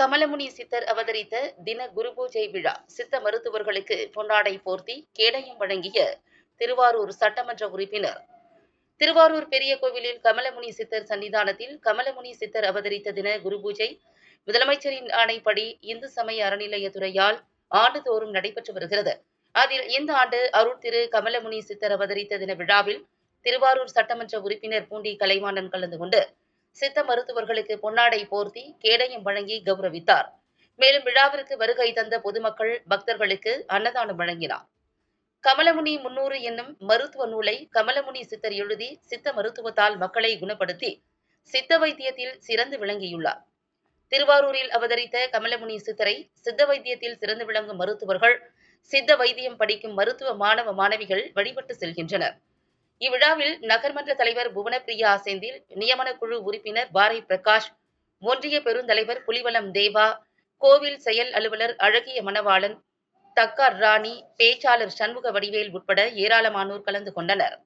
கமலமுனி சித்தர் அவதரித்த தின குரு பூஜை விழா சித்த மருத்துவர்களுக்கு பொன்னாடை போர்த்தி கேடயம் வழங்கிய திருவாரூர் சட்டமன்ற உறுப்பினர். திருவாரூர் பெரிய கோவிலில் கமலமுனி சித்தர் சன்னிதானத்தில் கமலமுனி சித்தர் அவதரித்த தின குரு பூஜை. முதலமைச்சரின் ஆணைப்படி இந்து சமய அறநிலையத்துறையால் ஆண்டுதோறும் நடைபெற்று வருகிறது. அதில் இந்த ஆண்டு அருள் திரு கமலமுனி சித்தர் அவதரித்த தின விழாவில் திருவாரூர் சட்டமன்ற உறுப்பினர் பூண்டி கலைவாணன் கலந்து கொண்டு சித்த மருத்துவர்களுக்கு பொன்னாடை போர்த்தி கேடயம் வழங்கி கௌரவித்தார். மேலும் விழாவிற்கு வருகை தந்த பொதுமக்கள் பக்தர்களுக்கு அன்னதானம் வழங்கினார். கமலமுனி முன்னூறு என்னும் மருத்துவ நூலை கமலமுனி சித்தர் எழுதி சித்த மருத்துவத்தால் மக்களை குணப்படுத்தி சித்த வைத்தியத்தில் சிறந்து விளங்கியுள்ளார். திருவாரூரில் அவதரித்த கமலமுனி சித்தரை சித்த வைத்தியத்தில் சிறந்து விளங்கும் மருத்துவர்கள் சித்த வைத்தியம் படிக்கும் மருத்துவ மாணவ மாணவிகள் வழிபட்டு செல்கின்றனர். இவ்விழாவில் நகர்மன்ற தலைவர் புவனப்பிரியா செந்தில் நியமன குழு உறுப்பினர் பாரை பிரகாஷ் ஒன்றிய பெருந்தலைவர் புலிவலம் தேவா கோவில் செயல் அலுவலர் அழகிய மணவாளன் தக்கார் ராணி பேச்சாளர் சண்முக வடிவேல் உட்பட ஏராளமானோர் கலந்து கொண்டனர்.